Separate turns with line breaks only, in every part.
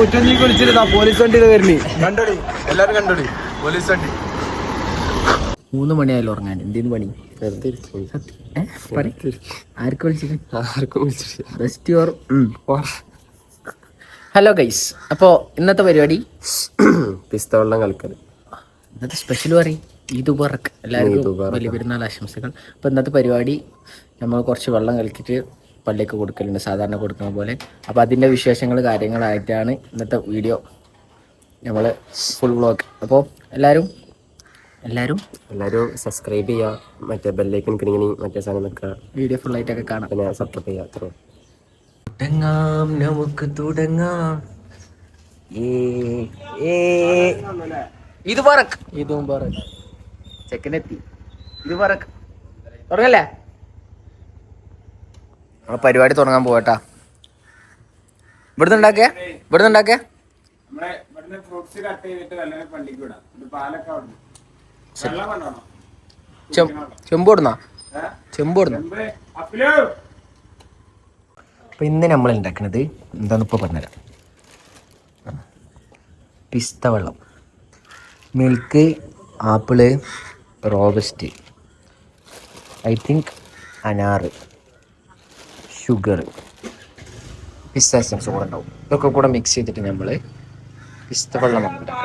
നൂറ്റഞ്ചിക്ക് വിളിച്ചിരുന്നാ police വണ്ടി വരുന്നേ കണ്ടോടി എല്ലാരും കണ്ടോടി പോലീസ് വണ്ടി.
മൂന്ന് മണിയായാലും ഉറങ്ങാൻ. എന്തേലും പണി. ആർക്ക് വിളിച്ചിട്ട്?
ആർക്കും വിളിച്ചിട്ടില്ല
ബെസ്റ്റ് യുവർ ഹലോ ഗൈസ് അപ്പോൾ ഇന്നത്തെ പരിപാടി?
പിസ്ത വെള്ളം കളിക്കൽ.
ഇന്നത്തെ സ്പെഷ്യൽ പറയും. ഈദ് ഉബാർക്ക് എല്ലാവർക്കും വലിയ പെരുന്നാൾ ആശംസകൾ. അപ്പോൾ ഇന്നത്തെ പരിപാടി നമ്മൾ കുറച്ച് വെള്ളം കലക്കിയിട്ട് പള്ളിയൊക്കെ കൊടുക്കലുണ്ട് സാധാരണ കൊടുക്കുന്ന പോലെ. അപ്പോൾ അതിന്റെ വിശേഷങ്ങൾ കാര്യങ്ങളായിട്ടാണ് ഇന്നത്തെ വീഡിയോ നമ്മൾ ഫുൾ വ്ളോഗ് അപ്പോൾ എല്ലാവരും എല്ലാവരും
എല്ലാവരും സബ്സ്ക്രൈബ് ചെയ്യുക മറ്റേ ബെല്ലേക്കൻ കിണിങ്ങി മറ്റേ സാധനം വെക്കുക.
വീഡിയോ ഫുള്ളായിട്ടൊക്കെ കാണാം.
പിന്നെ സപ്പോർട്ട് ചെയ്യുക അത്ര
തുടങ്ങാം നമുക്ക് തുടങ്ങാം. ഏ ഏ. ഇത് പറക്ക്.
ഇതും പറക്ക്.
ചെക്കനെത്തി. ഇത് പറക്ക്. തുടങ്ങല്ലേ? നമ്മളെ പരിപാടി തുടങ്ങാൻ പോകട്ടാ ഇവിടുന്ന് ഉണ്ടാക്കിയ ഇവിടുന്ന് ഉണ്ടാക്കിയ ചെമ്പോടുന്നാ ചെമ്പോടുന്ന അപ്പൊ ഇന്ന് നമ്മൾ ഉണ്ടാക്കുന്നത് എന്താന്ന് ഇപ്പൊ പറഞ്ഞുതരാം. പിസ്ത വെള്ളം. Milk apple robust. I think അനാറ്. Sugar പിസ്ത എസൻസ് കൂടെ ഉണ്ടാവും ഇതൊക്കെ കൂടെ മിക്സ് ചെയ്തിട്ട് നമ്മൾ പിസ്ത വെള്ളം ഉണ്ടാക്കും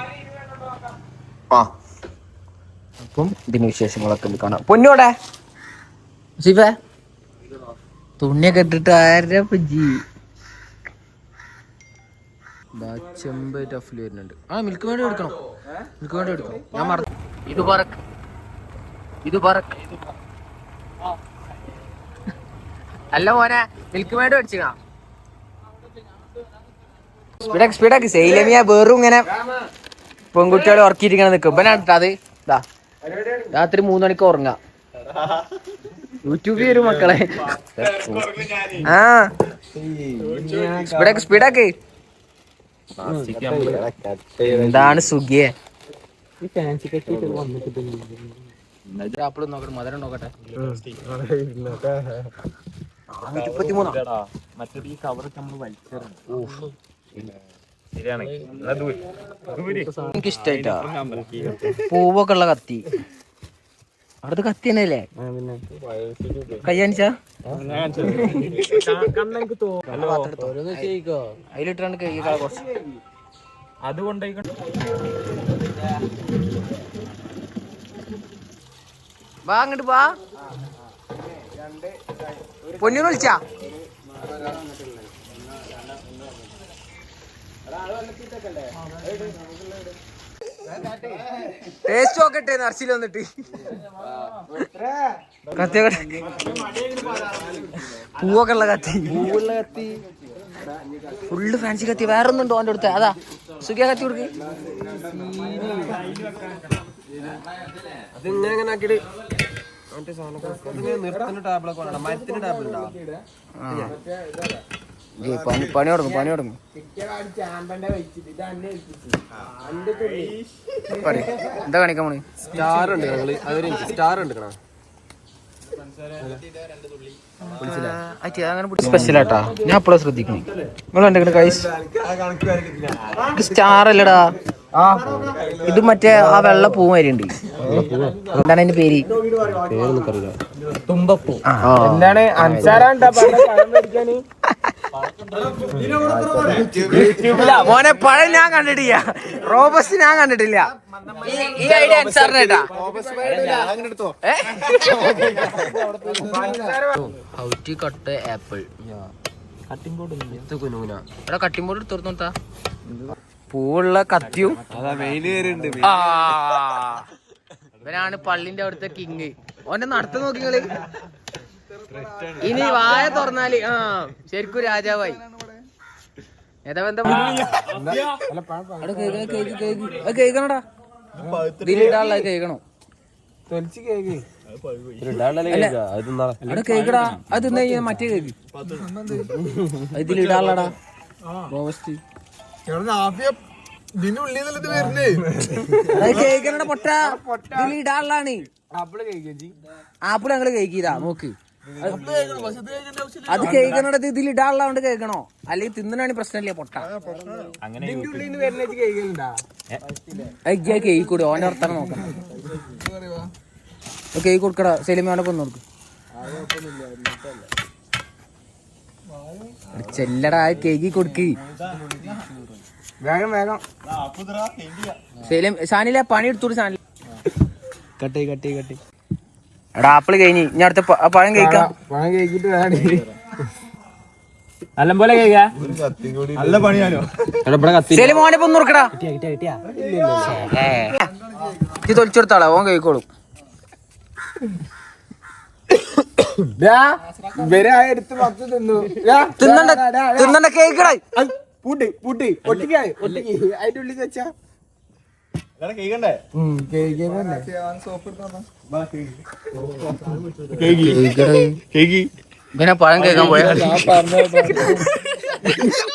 ആ. അപ്പം ഇതിന് വിശേഷങ്ങളൊക്കെ കാണാം. പൊന്നോടെ ശിവ. തുണിയൊക്കെ ഇട്ടിട്ട് ആരുടെ ജി വരുന്നുണ്ട്. ആ മിൽക്ക് വേണ്ടി എടുക്കണം. മിൽക്ക് വേണ്ടി എടുക്കണം. ഞാൻ മറന്നു. ഇത് പറക്ക്. ഇത് പറക്ക്. അല്ല മോനെ മിൽക്ക് മേഡ് മേടിച്ചാ സ്പീഡാക്കി സ്പീഡാക്കി സെയിലമിയ വെറും ഇങ്ങനെ പെൺകുട്ടികൾ ഉറക്കിയിരിക്കണ നിൽക്കും ഇവനാണ് അത് ഇതാ രാത്രി മൂന്ന് മണിക്ക് ഉറങ്ങാം. യൂട്യൂബിൽ വരും മക്കളെ. ആ. സ്പീഡാക്ക് സ്പീഡാക്ക് എന്താണ് സുഖിയെ? ആപ്പിൾ നോക്കട്ടെ മധുരം നോക്കട്ടെ. എനിക്ക് ഇഷ്ടായിട്ടാ പൂവൊക്കെ ഉള്ള കത്തി. അവിടുത്തെ കത്തി തന്നെയല്ലേ? കയ്യാനിച്ചാ അതിലിട്ടാണ് കൈ കുറച്ച്. വാ അങ്ങോട്ട് വാ. പൊന്നിന് വിളിച്ചാ? ടേസ്റ്റ് നോക്കട്ടെ നർസിൽ വന്നിട്ട്. കത്തി പൂവൊക്കെ ഉള്ള കത്തി. പൂവുള്ള കത്തി ഫുള്ള് ഫാൻസി കത്തി. വേറെ ഒന്നുണ്ടോ അവന്റെ അടുത്ത്? അതാ. സുഖിയ കത്തി കൊടുക്ക്.
അതിങ്ങനെ ആക്കിയിട്ട് മറ്റേ സാധനം നിർത്തുന്ന മരത്തിന്റെ ഉണ്ടാവും
പണി പണി തുടങ്ങും പണി തുടങ്ങും. എന്താ കാണിക്കാൻ പോണി?
സ്റ്റാർ ഉണ്ട് ഞങ്ങൾ. അതൊരു സ്റ്റാർ ഉണ്ട് സ്പെഷ്യലാട്ടാ
അങ്ങനെ സ്പെഷ്യൽ ആട്ടാ ഞാൻ അപ്പോഴാ ശ്രദ്ധിക്കുന്നു നിങ്ങൾ കണ്ടിട്ട് കൈ സ്റ്റാർ അല്ലടാ. ഇത് മറ്റേ ആ വെള്ള പൂ വരുണ്ട് ഉണ്ട് എന്താണ് അതിന്റെ പേര്? തുമ്പപ്പൂ.
എന്താണ്
മോനെ പഴം ഞാൻ കണ്ടിട്ടില്ല. റോബസ് ഞാൻ കണ്ടിട്ടില്ല. ഈ- ഐഡിയ അൻസാറിനേട്ടാ ഹൗറ്റി കട്ട് ആപ്പിൾ. എടാ കട്ടിംഗ് ബോർഡ് എടുത്തോർത്തോട്ടാ പൂവുള്ള കത്തിയും. ആ. ഇവനാണ് പള്ളിന്റെ അവിടുത്തെ കിങ് ഓന്റെ നടത്തു നോക്കിങ്ങൾ ഇനി വായ തുറന്നാൽ ആ ശരിക്കും രാജാവായി. കേക്കണോ? അവിടെ കേക്കടാ. അത് മറ്റേ കേക്ക്. ഇതിലിടാനുള്ളടാ പൊട്ട ഇതിലിടാനുള്ളതാണ് ആപ്പിൾ ഞങ്ങൾ കേക്കിയതാ നോക്ക്. അത് കേൾക്കണത് ഇതിൽ ഇടാനുള്ളതുകൊണ്ട് കേൾക്കണോ? അല്ലെങ്കിൽ തിന്നണാണ് പ്രശ്നമില്ല പൊട്ട. കേക്ക് കൂടി ഓന്റെ വർത്താനം നോക്കണം കേക്ക് കൊടുക്കടാ സെലിമോനെ കൊന്നു കൊടുക്കും. ചെല്ലടാ കേക്ക് കൊടുക്ക്.
വേഗം വേഗം.
സെലിം ഷാനിലെ പണി എടുത്തോട് ഷാനില.
കട്ടി കട്ടി കട്ടി
എടാ ആപ്പിൾ കഴിഞ്ഞ്. ഇനി അടുത്ത പഴം കഴിക്കാം.
പഴം കഴിക്കിട്ട്
നല്ല പോലെ
നല്ല പണിയാനോ
സെലിം ഇത് തൊലിച്ചെടുത്താളാ ഓൻ കഴിക്കോളും.
എടുത്ത്
തിന്നണ്ട
കേക്കടായി.
തിന്നണ്ട കേക്കടാ
പൂട്ട് പൂട്ടി ഒട്ടിക്കായി ഒട്ടിക്ക് അതിന്റെ ഉള്ളിൽ വെച്ചാ.
ഇവനെ പഴം കേൾക്കാൻ പോയ?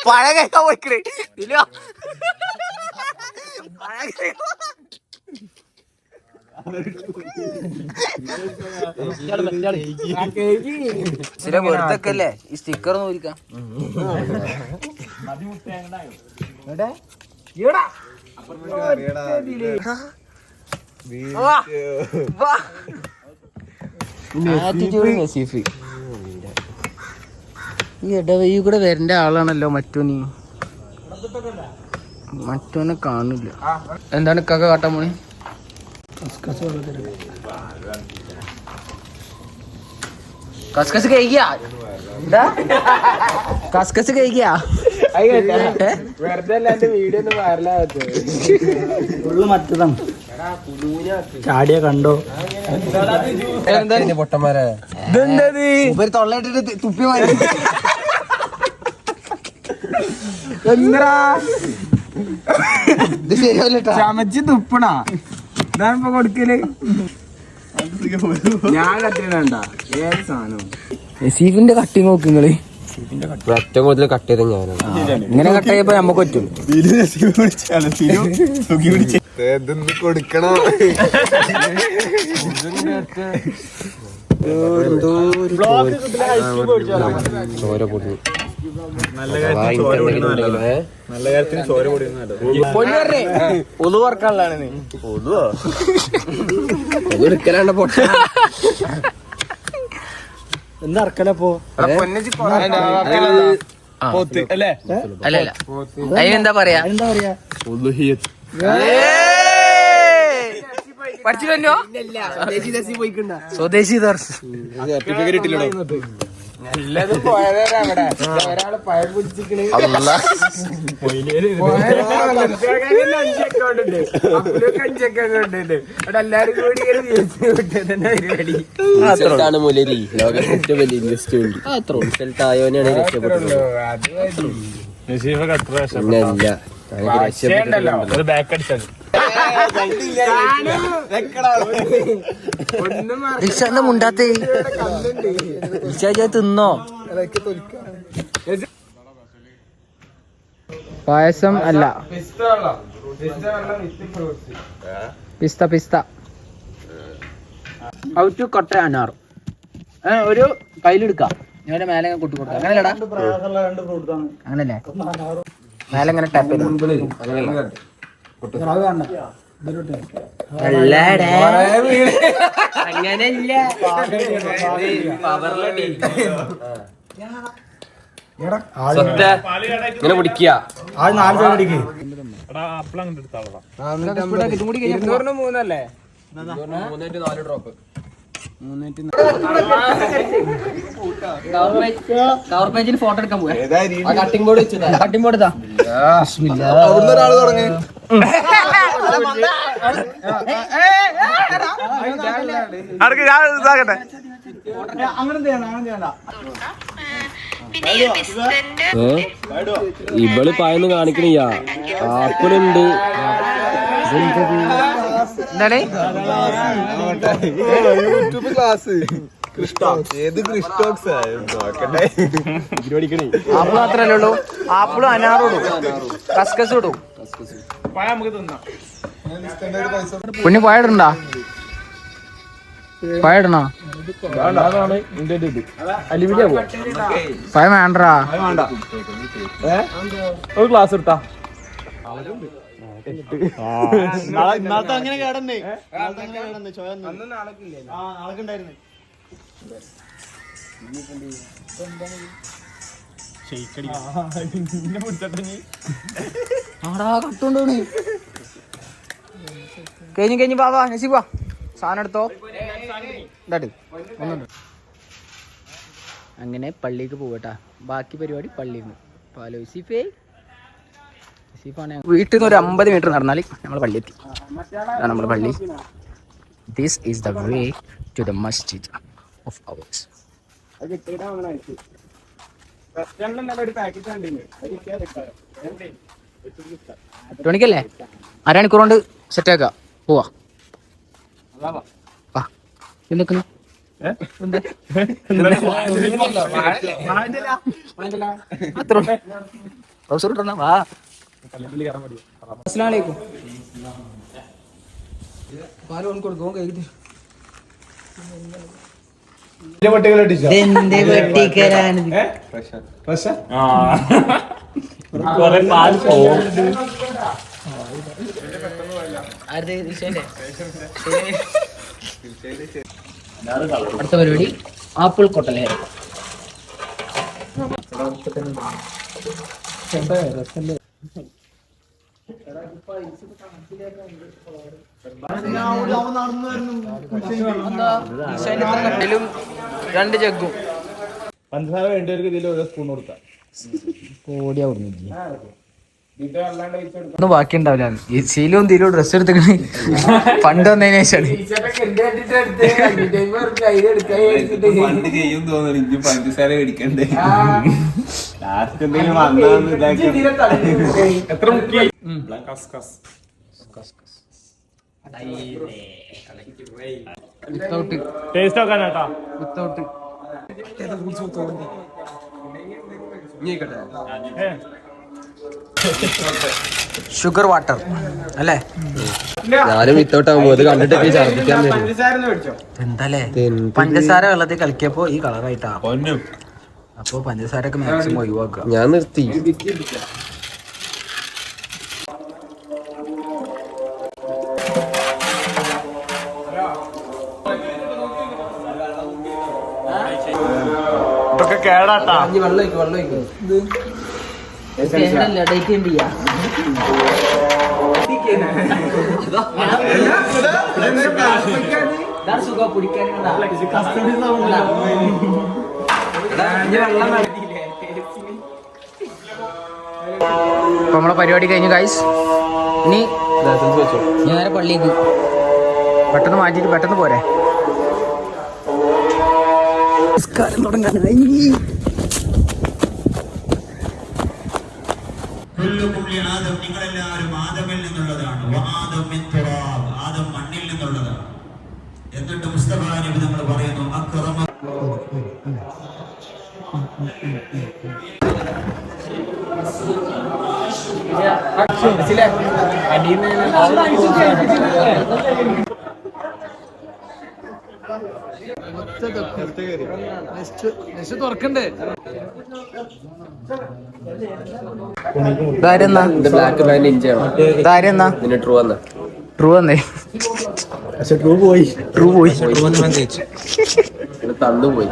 പഴം കേൾക്കാൻ പോയിക്കണേ. ഇല്ല. പഴം ചില വെറുതൊക്കെ അല്ലേ? ഈ സ്റ്റിക്കർ ഒന്ന് ഈ ഇടവഴി കൂടെ വരേണ്ട ആളാണല്ലോ മറ്റോനി. മറ്റോനെ കാണില്ല എന്താണ് ഇക്കൊക്കെ കാട്ടാൻ പോണി? കസ്കസ് കഴിക്കാ കസ്കസ് കഴിക്കാ?
വെറുതെ അല്ലാണ്ട് വീഡിയോ ഒന്നും വൈറലാകത്ത്
ചാടിയ കണ്ടോ?
പൊട്ടന്മാരെ.
ഇവർ തൊള്ളയിട്ടിട്ട് തുപ്പി
എന്താ
ഇത്
ചമച്ച് തുപ്പണ. ഇതാണ് ഇപ്പൊ കൊടുക്കൽ. ഞാൻ കത്തിനണ്ട ഏത് സാധനവും?
നസീഫിന്റെ കട്ടിങ് നോക്ക് നിങ്ങൾ.
ഏറ്റവും കൂടുതൽ കട്ട് ചെയ്ത ഞാനാണ്.
ഇങ്ങനെ കട്ട് ചെയ്യപ്പോ നമുക്ക് പറ്റും
കൊടുക്കണം? ചോര പൊടി.
നല്ല കാര്യത്തിന് ചോര
പറക്കാനുള്ളതാണ്
അത് എടുക്കലാണ്ട് പൊട്ട.
എന്താ അറക്കലപ്പോ
അല്ല അല്ല? അതിനെന്താ പറയാ
എന്താ പറയാ?
പഠിച്ചില്ലല്ലോ സ്വദേശി ദർശ്
സർട്ടിഫിക്കറ്റ് ഇട്ടില്ലടോ
എല്ലാതും പോയതേ അവിടെ. ഒരാൾ അപ്പുലൊക്കെ ഉണ്ട് എല്ലാരും കൂടി പരിപാടി.
റിസൾട്ടാണ് മുലരി. ലോകത്തെ ഏറ്റവും വലിയ ഇൻവെസ്റ്റ്മെന്റ് റിസൾട്ട് ആയവനാണ് രക്ഷപ്പെട്ടത്
അത്
ഒരു ബാക്ക് അടിച്ചത്
മുണ്ടാത്തേ. തിന്നോ. പായസം അല്ല.
പിസ്ത. പിസ്ത.
ഔട്ട് കൊട്ട അനാർ ഏ ഒരു കയ്യിലെടുക്കാം. ഞാൻ മേലെ കൊട്ടി കൊടുക്കാം അങ്ങനെ അങ്ങനല്ലേ? മേലെ അങ്ങനെ ടാപ്പ് അങ്ങനല്ല
ഇങ്ങനെ. പിടിക്കുക.
ആ നാല് എടുത്താളാ
ഇരുന്നൂറിന് മൂന്നല്ലേ?
മൂന്നായിട്ട് നാല് ഡ്രോപ്പ്
കവർ പേജിൽ ഫോട്ടോ എടുക്കാൻ പോയാ കട്ടിംഗ് ബോർഡ് വെച്ചതാ കട്ടിംഗ് ബോർഡ്
ഒരാൾ തുടങ്ങി
അടക്ക് ഞാൻ ഇതാകട്ടെ
ഇവൾ പായൊന്നും കാണിക്കണില്ല. ആപ്പിളുണ്ട്.
എന്താണ്?
YouTube class. ഏത് ക്രിസ്റ്റോക്സ് നോക്കട്ടെ.
ആപ്പിൾ മാത്രല്ലേ ഉള്ളൂ? ആപ്പിളും അനാറും ഇടും. കസ്കസും ഇടും. പിന്നെ പഴയിടണ്ടാ പഴയിടണോ പഴം വേണ്ടടാ.
വേണ്ട ഒരു ക്ലാസ് എടുത്താ.
ഇന്നാളത്തെ അങ്ങനെ കേടന്നേ. അങ്ങനെ കേടന്നേ. ചോയ
കഴിഞ്ഞ് കഴിഞ്ഞ് വാ വാ നസീബ് സാധനം എടുത്തോ? ഒന്നുണ്ട്. അങ്ങനെ പള്ളിക്ക് പോവട്ടാ. ബാക്കി പരിപാടി പള്ളിയിൽ നിന്ന് പാലോ സിഫേ സിഫാണ് വീട്ടിൽ നിന്ന് ഒരു അമ്പത് മീറ്റർ നടന്നാൽ നമ്മൾ പള്ളി എത്തി ഇതാണ് നമ്മുടെ പള്ളി this is the way to the Masjid of ours ടോണിക്കല്ലേ അരമണിക്കൂർ കൊണ്ട് സെറ്റ് ആക്ക പോവാ വാ എന്തൊക്കെ വാ അസ്സലാമലൈക്കും. പാൽ കൊണ്ട് കൊടുക്കും അടുത്ത പരിപാടി ആപ്പിൾ കൊട്ടലേ രണ്ട് ജഗ്ഗും
പഞ്ചസാര വേണ്ടവർക്ക് ഇതിൽ ഓരോ സ്പൂൺ കൊടുത്താ
ഓടിയാ ഒന്നും ബാക്കി ഉണ്ടാവില്ല ഈ ശീലവും തീരും ഡ്രസ് എടുത്തിട്ട് പണ്ട് വന്നതിന് ശേഷമാണ്.
ഇങ്ങനെ
വിത്തൗട്ട്
ടേസ്റ്റ് ഏ?
ഷുഗർ വാട്ടർ അല്ലേ?
ഞാനും വിത്തൗട്ട് ആകുമ്പോ അത് കണ്ടിട്ട് ഛർദിക്കാൻ വരും.
എന്താല്ലേ? പഞ്ചസാര വെള്ളത്തിൽ കളിക്കപ്പോ ഈ കളറായിട്ടാ അപ്പൊ പഞ്ചസാര ഒക്കെ മാക്സിമം ഒഴിവാക്കുക.
ഞാൻ നിർത്തി.
കേടാട്ടാ.
വെള്ളം വെള്ളം ഡേറ്റ് ഉണ്ട് ചെയ്യാ. സുഖം പിടിക്കാൻ അപ്പൊ നമ്മളെ പരിപാടി കഴിഞ്ഞു ഗൈസ് ഇനി ഞാൻ നേരെ പള്ളിക്ക് പെട്ടെന്ന് മാറ്റിയിട്ട് പെട്ടെന്ന് പോരെ. നമസ്കാരം തുടങ്ങാനായി.
ആദം നിങ്ങളെല്ലാവരും ആദമിൽ നിന്നുള്ളതാണ് ആദം മണ്ണിൽ നിന്നുള്ളതാണ് എന്നിട്ട് മുസ്തഫ നബി നമ്മൾ പറയുന്നു അക്രമ
തുറക്കണ്ടേ
ട്രൂ വന്ന
ട്രൂ വന്നേ
പക്ഷെ ട്രൂ പോയി.
ട്രൂ പോയി.
തന്നു പോയി.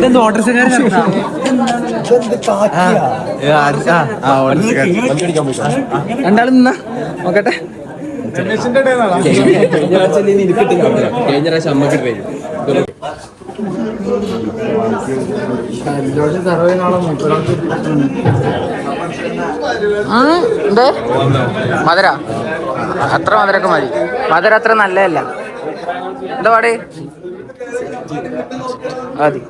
ഒരുപാട് രസണ്ടാ രസണ്ടാ രണ്ടാളും നിന്നാ നോക്കട്ടെ
കഴിഞ്ഞ പ്രാവശ്യം അമ്മക്കിട്ട്
ആ മധുര. അത്ര മധുരൊക്കെ മതി. മധുര അത്ര നല്ലതല്ല. എന്താ പാടേ? മതി.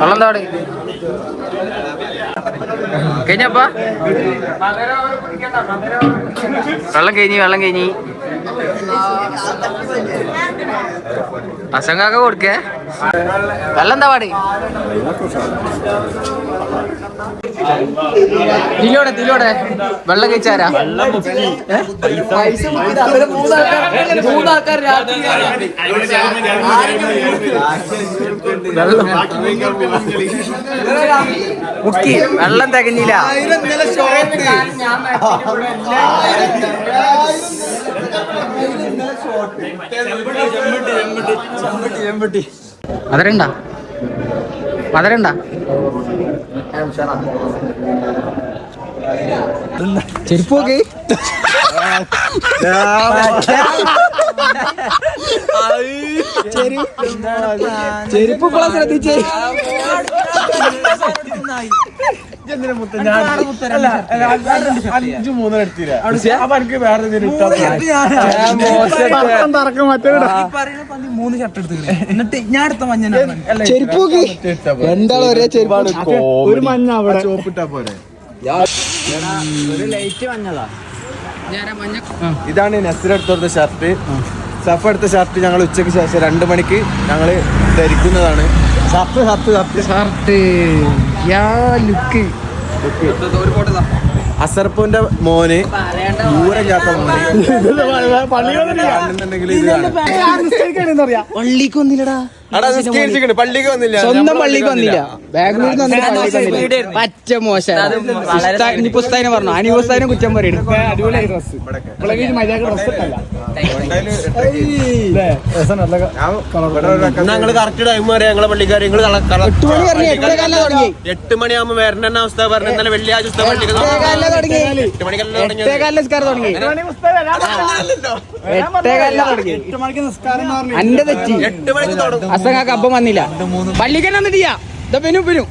വെള്ളം താടി കഴിഞ്ഞപ്പ വെള്ളം കഴിഞ്ഞി വെള്ളം കഴിഞ്ഞ്. അസങ്കാക്ക കൊടുക്കേ? വെള്ളം പാടി? തിലോടെ തിലോടെ വെള്ളം കഴിച്ചാരാ? പൈസ മൂന്നാൾക്കാർ രാത്രി മുക്കി. വെള്ളം തികഞ്ഞില്ല. മധുരണ്ട? മധുരണ്ട? ചെരുപ്പ് നോക്കി. ചെരുപ്പ് ഇപ്പോഴാ ശ്രദ്ധിച്ചേ.
അഞ്ചു മൂന്ന് എടുത്തില്ല അപ്പൊ എനിക്ക് വേറെ എന്തെങ്കിലും
ചെരുപ്പ് നോക്കി. രണ്ടാളും ഒരേ ചെരുപ്പാണ്
ഒരു മഞ്ഞ അവിടെ. ചോപ്പിട്ടാ പോരെ. ഇതാണ് നസീർ എടുത്തോടുത്ത ഷർട്ട്. സഫ എടുത്ത ഷർട്ട് ഞങ്ങൾ ഉച്ചയ്ക്ക് ശേഷം രണ്ട് മണിക്ക് ഞങ്ങൾ ധരിക്കുന്നതാണ്. Shirt shirt shirt
shirt. Yeah look.
അസർപ്പുന്റെ മോന് പള്ളിക്കൊന്നില്ലടാ
സ്വന്തം പള്ളിക്ക് വന്നില്ല. ബാംഗ്ലൂർ പച്ച മോശം. ഇനി പുസ്തകം പറഞ്ഞു. അനി പുസ്തകം കുറ്റം പറയണം
ഞങ്ങൾ കറക്റ്റ് ടൈം പറയാം ഞങ്ങളെ പള്ളിക്കാർ
എട്ട്
മണിയാകുമ്പോ വരണ അവസ്ഥ പറഞ്ഞു ഇന്നലെ വെള്ളിയാഴ്ച
തുടങ്ങി.
എട്ട്
നിസ്കാരം എട്ടേ തുടങ്ങി. അസങ്ങാക്ക് അപ്പം വന്നില്ല. പള്ളിക്ക് തന്നെ വന്നിട്ടില്ല ഇതാ പെനു പെനു.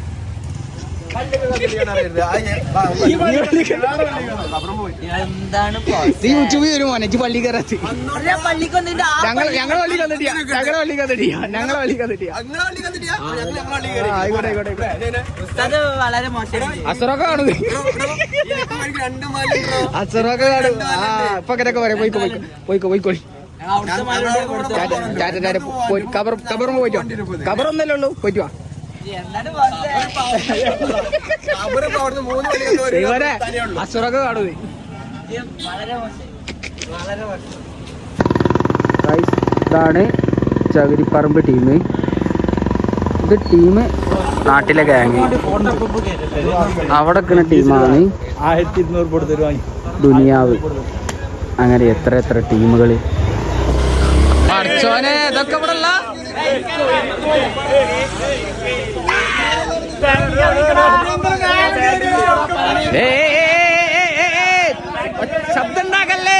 നീ യൂട്യൂബിൽ വരും മോനെ പള്ളി കയറാത്തി. ഞങ്ങൾ ഞങ്ങളെ ഞങ്ങളെ ഞങ്ങളെ ആയിക്കോട്ടെ ആയിക്കോട്ടെ. അസറൊക്കെ കാണുന്നു അസറൊക്കെ കാണും. ആ ഇപ്പൊ അങ്ങനെയൊക്കെ പറയാം. പോയിക്കോ പോയിക്കോ. പോയിക്കോ പോയിക്കോളി. കബർ കബറും പോയിട്ട് കബറൊന്നല്ലേ ഉള്ളൂ? പോയിട്ട് വാ ദൈവരെ അസുറൊക്കെ കാണുന്നത് ഇതാണ് ചകിരിപ്പറമ്പ് ടീം ഇത് ടീം നാട്ടിലെ ഗാങ് അവിടെ നിൽക്കുന്ന ടീമാണ്
ആയിരത്തി ഇരുന്നൂറ്
ദുനിയാവ്. അങ്ങനെ എത്ര എത്ര ടീമുകൾ ഇതൊക്കെ ഇവിടെ ശബ്ദം ഉണ്ടാക്കല്ലേ?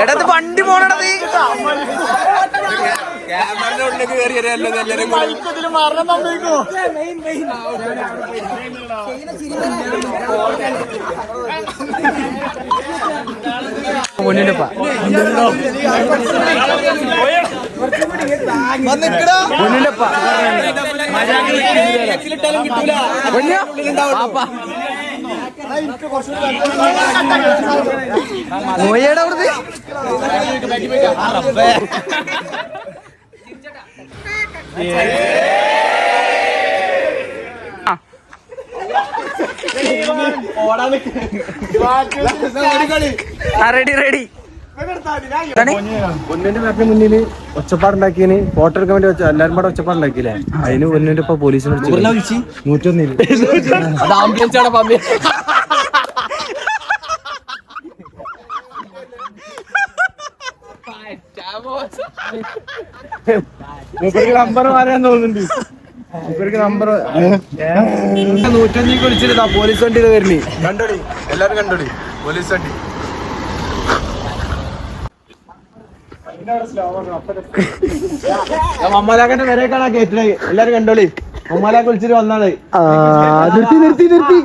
എടത് വണ്ടി പോണത്
ക്യാമറയുടെ ഉള്ളിലേക്ക് കയറിയല്ലോ എല്ലാരും
മുന്നിലിപ്പ. മുന്നിലിപ്പ. പാപ്പ മോയയുടെ അവിടുന്ന്? റെഡി റെഡി
പൊന്നിന്റെ പേരുടെ മുന്നിൽ ഒച്ചപ്പാടുണ്ടാക്കിയതിന് ഫോട്ടോ എടുക്കാൻ വേണ്ടി വെച്ച എല്ലാരും കൂടെ ഒച്ചപ്പാടുണ്ടാക്കിയില്ലേ? അതിന് പൊന്നിന്റെ ഇപ്പൊ പോലീസിനെ വിളിച്ചു നൂറ്റൊന്നിൽ.
അത് ആംബുലൻസ്
മൂപ്പർക്ക് നമ്പർ മാറാൻ തോന്നുന്നുണ്ട് മൂപ്പർക്ക് നമ്പർ നൂറ്റഞ്ചിക്ക് വിളിച്ചിരുന്ന പോലീസ് വണ്ടി വരുന്നേ കണ്ടോടി എല്ലാരും കണ്ടോടി പോലീസ് വണ്ടി മമ്മലാക്കന്റെ വരെ കാണാ കേട്ടണേ എല്ലാരും കണ്ടോളി മമ്മലാക്ക് വിളിച്ചിട്ട് വന്നാണ്
നിർത്തി നിർത്തി നിർത്തി